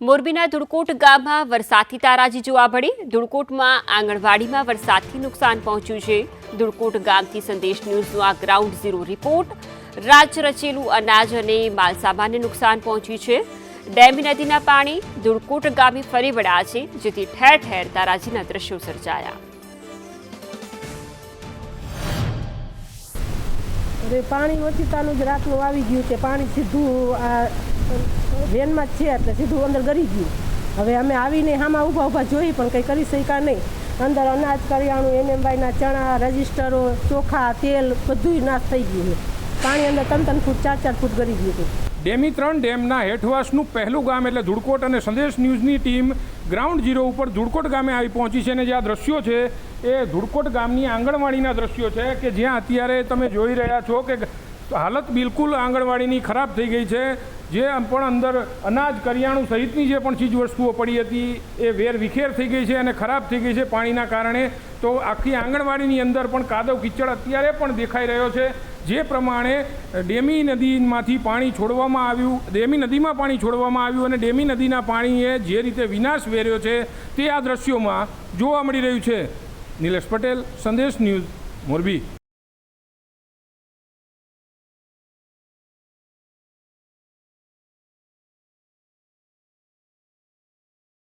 મોરબીના ધુડકોટ ગામમાં વરસાદથી તારાજી જોવા મળી. ધુડકોટમાં આંગણવાડીમાં વરસાદથી નુકસાન પહોંચ્યું છે. ધુડકોટ ગામથી સંદેશ ન્યૂઝનો આ ગ્રાઉન્ડ ઝીરો રિપોર્ટ. રાજ રચેલું અનાજ અને માલસામાનને નુકસાન પહોંચ્યું છે. ડેમી નદીના પાણી ધુડકોટ ગામે ફરી વળ્યા છે, જેથી ઠેર ઠેર તારાજીના દ્રશ્યો સર્જાયા. પાણી ઓછી ઓચિતાનું જ રાતનું આવી ગયું છે. પાણી સીધું આ વેનમાં જ છે એટલે સીધું અંદર ગરી ગયું. હવે અમે આવીને હામાં ઊભા ઊભા જોઈ, પણ કંઈ કરી શક્યા નહીં. અંદર અનાજ, કરિયાણું એનએમવાયના ચણા, રજિસ્ટરો, ચોખા, તેલ બધુંય નાશ થઈ ગયું પાણી અંદર ત્રણ ત્રણ ફૂટ, ચાર ચાર ફૂટ ગરી ગયું હતું ડેમી ત્રણ ડેમના હેઠવાસનું પહેલું ગામ એટલે ધુડકોટ અને સંદેશ ન્યૂઝની ટીમ ગ્રાઉન્ડ ઝીરો ઉપર ધુડકોટ ગામે આવી પહોંચી છે અને જે આ દ્રશ્યો છે, એ ધુડકોટ ગામની આંગણવાડીના દ્રશ્યો છે કે જ્યાં અત્યારે તમે જોઈ રહ્યા છો કે હાલત બિલકુલ આંગણવાડીની ખરાબ થઈ ગઈ છે. જે પણ અંદર અનાજ, કરિયાણું સહિતની જે પણ ચીજ વસ્તુઓ પડી હતી, એ વેર વિખેર થઈ ગઈ છે અને ખરાબ થઈ ગઈ છે પાણીના કારણે. તો આખી આંગણવાડીની અંદર પણ કાદવ કિચડ અત્યારે પણ દેખાઈ રહ્યો છે. જે પ્રમાણે ડેમી નદીમાંથી પાણી છોડવામાં આવ્યું, ડેમી નદીમાં પાણી છોડવામાં આવ્યું અને ડેમી નદીના પાણીએ જે રીતે વિનાશ વેર્યો છે, તે આ દ્રશ્યોમાં જોવા મળી રહ્યું છે. નિલેશ પટેલ, સંદેશ ન્યૂઝ મોરબી.